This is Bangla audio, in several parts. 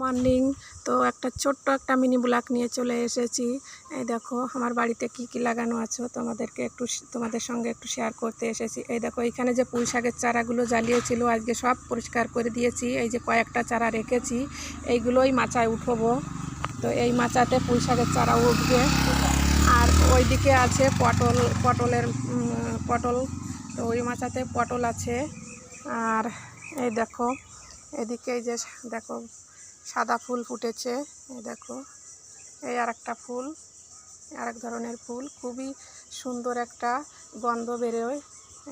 মর্নিং। তো একটা ছোট্ট একটা মিনি ব্লগ নিয়ে চলে এসেছি। এই দেখো, আমার বাড়িতে কি কি লাগানো আছে তোমাদেরকে একটু তোমাদের সঙ্গে একটু শেয়ার করতে এসেছি। এই দেখো এখানে যে পুঁই শাকের চারাগুলো জ্বালিয়েছিল, আজকে সব পরিষ্কার করে দিয়েছি। এই যে কয়েকটা চারা রেখেছি, এইগুলোই মাচায় উঠবো। তো এই মাচাতে পুঁই শাকের চারা উঠবে। আর ওইদিকে আছে পটল, পটলের পটল। তো ওই মাচাতে পটল আছে। আর এই দেখো, এদিকে এই যে, দেখো সাদা ফুল ফুটেছে, এই দেখো। এই আর একটা ফুল আর এক ধরনের ফুল, খুবই সুন্দর একটা গন্ধ বেরোয়,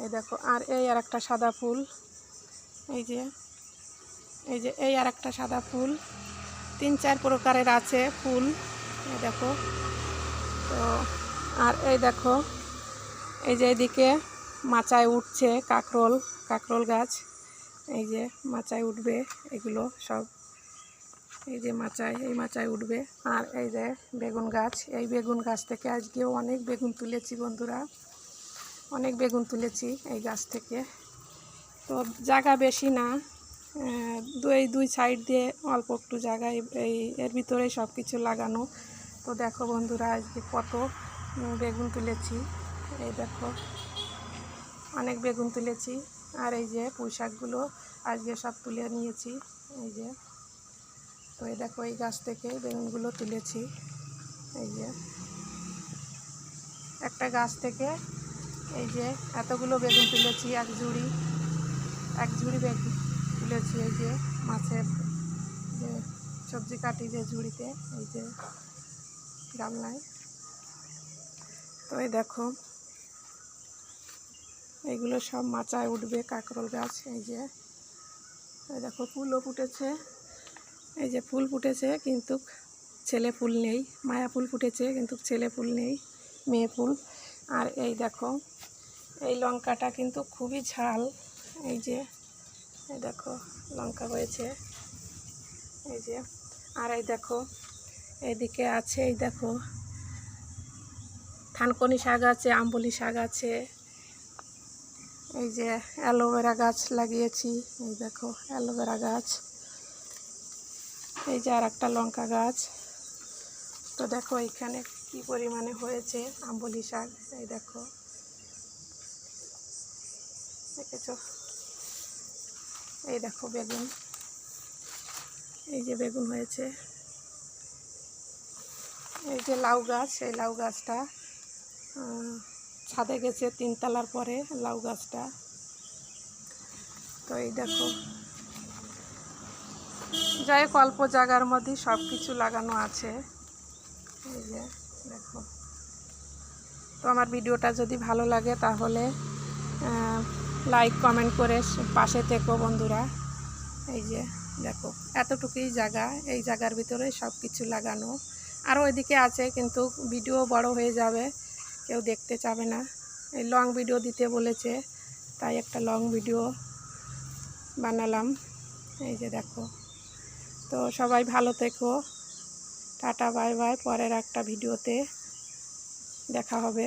এই দেখো। আর এই আর একটা সাদা ফুল, এই যে এই যে, এই আর একটা সাদা ফুল, তিন চার প্রকারের আছে ফুল, এই দেখো। তো, আর এই দেখো, এই যে এদিকে মাচায় উঠছে কাকরোল কাকরোল গাছ, এই যে মাচায় উঠবে, এগুলো সব এই যে মাচায়, এই মাচায় উঠবে। আর এই যে বেগুন গাছ, এই বেগুন গাছ থেকে আজকেও অনেক বেগুন তুলেছি বন্ধুরা। অনেক বেগুন তুলেছি এই গাছ থেকে। তো জায়গা বেশি না দুই দুই সাইড দিয়ে অল্প একটু জায়গায় এই এর ভিতরেই সব কিছু লাগানো। তো দেখো বন্ধুরা, আজকে কত বেগুন তুলেছি। এই দেখো, অনেক বেগুন তুলেছি। আর এই যে পুঁই আজকে সব তুলে নিয়েছি। এই যে তো এই দেখো, এই গাছ থেকে বেগুনগুলো তুলেছি। এই যে, একটা গাছ থেকে এই যে এতগুলো বেগুন তুলেছি, এক ঝুড়ি এক ঝুড়ি বেগুন তুলেছি এই যে মাছের যে সবজি কাটি যে ঝুড়িতে, এই যে গামলায়। তো এই দেখো এইগুলো সব মাচায় উঠবে কাঁকরোল গাছ, এই যে। দেখো, ফুলও ফুটেছে। এই যে ফুল ফুটেছে, কিন্তু ছেলে ফুল নেই, মায়া ফুল ফুটেছে, কিন্তু ছেলে ফুল নেই, মেয়ে ফুল। আর এই দেখো, এই লঙ্কাটা কিন্তু খুবই ঝাল। এই যে, এই দেখো, লঙ্কা হয়েছে। এই যে, আর এই দেখো, এদিকে আছে, এই দেখো, থানকনি শাক আছে, আম্বলি শাক আছে। এই যে অ্যালোভেরা গাছ লাগিয়েছি, এই দেখো, অ্যালোভেরা গাছ। এই যে আর একটা লঙ্কা গাছ। তো দেখো এখানে কি পরিমাণে হয়েছে আম্বলি শাক। এই দেখো। দেখেছ? এই দেখো বেগুন। এই যে বেগুন হয়েছে। এই যে লাউ গাছ, এই লাউ গাছটা ছাদে গেছে তিনতলার পরে লাউ গাছটা। তো এই দেখো। যাই হোক, অল্প জায়গার মধ্যে সব কিছু লাগানো আছে। এই যে, দেখো। তো আমার ভিডিওটা যদি ভালো লাগে তাহলে লাইক কমেন্ট করে পাশে থেকো বন্ধুরা। এই যে, দেখো, এতটুকুই জায়গা, এই জায়গার ভিতরে সব কিছু লাগানো। আরও এদিকে আছে, কিন্তু ভিডিও বড় হয়ে যাবে, কেউ দেখতে চাবে না। এই লং ভিডিও দিতে বলেছে, তাই একটা লং ভিডিও বানালাম। এই যে, দেখো। তো সবাই ভালো থেকো। Tata bye bye. পরের একটা ভিডিওতে দেখা হবে।